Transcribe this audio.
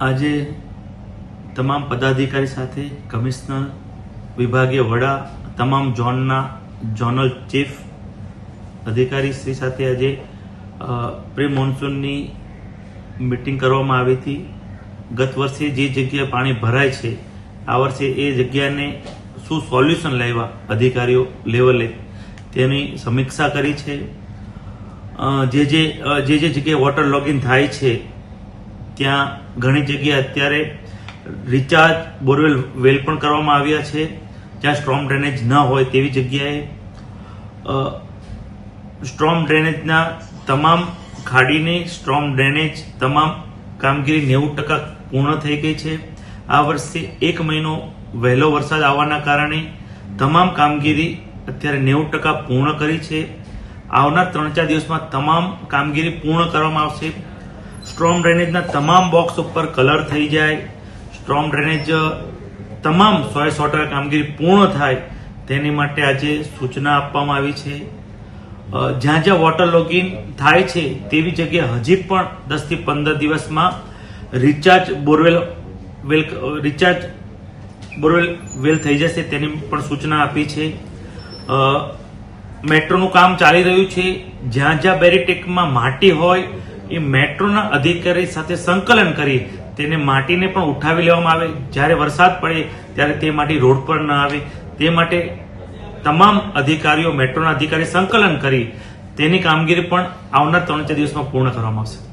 આજે તમામ પદાધિકારી સાથે કમિશનર, વિભાગીય વડા, તમામ ઝોનના ઝોનલ ચીફ, અધિકારી શ્રી સાથે આજે પ્રી મોન્સૂનની મિટિંગ કરવામાં આવી હતી. ગત વર્ષે જે જગ્યાએ પાણી ભરાય છે, આ વર્ષે એ જગ્યાને શું સોલ્યુશન લાવ્યા અધિકારીઓ લેવલે તેની સમીક્ષા કરી છે. જે જે જે જે જગ્યાએ વોટર લોગિન થાય છે ત્યાં ઘણી જગ્યાએ અત્યારે રિચાર્જ બોરવેલ વેલ પણ કરવામાં આવ્યા છે. જ્યાં સ્ટ્રોમ ડ્રેનેજ ન હોય તેવી જગ્યાએ સ્ટ્રોમ ડ્રેનેજના તમામ ખાડીની સ્ટ્રોમ ડ્રેનેજ તમામ કામગીરી નેવું ટકા પૂર્ણ થઈ ગઈ છે. આ વર્ષે એક મહિનો વહેલો વરસાદ આવવાના કારણે તમામ કામગીરી અત્યારે નેવું ટકા પૂર્ણ કરી છે. આવનાર ત્રણ ચાર દિવસમાં તમામ કામગીરી પૂર્ણ કરવામાં આવશે. સ્ટ્રોમ ડ્રેનેજના તમામ બોક્સ ઉપર કલર થઈ જાય. સ્ટ્રોમ ડ્રેનેજ તમામ સો સો ટકા કામગીરી પૂર્ણ થાય તેની માટે આજે સૂચના આપવામાં આવી છે. જ્યાં જ્યાં વોટર લોગિન થાય છે તેવી જગ્યાએ હજી પણ દસથી પંદર દિવસમાં recharge borewell, well recharge borewell, well થઈ જશે તેની પણ સૂચના આપી છે. મેટ્રોનું કામ ચાલી રહ્યું છે. જ્યાં જ્યાં બેરીટેકમાં માટી હોય એ મેટ્રોના અધિકારી સાથે સંકલન કરી તેને માટીને પણ ઉઠાવી લેવામાં આવે. જ્યારે વરસાદ પડે ત્યારે તે માટી રોડ પર ન આવે. તે માટે તમામ અધિકારીઓ મેટ્રોના અધિકારી સંકલન કરી તેની કામગીરી પણ આવનાર ત્રણ ચાર દિવસમાં પૂર્ણ કરવામાં આવશે.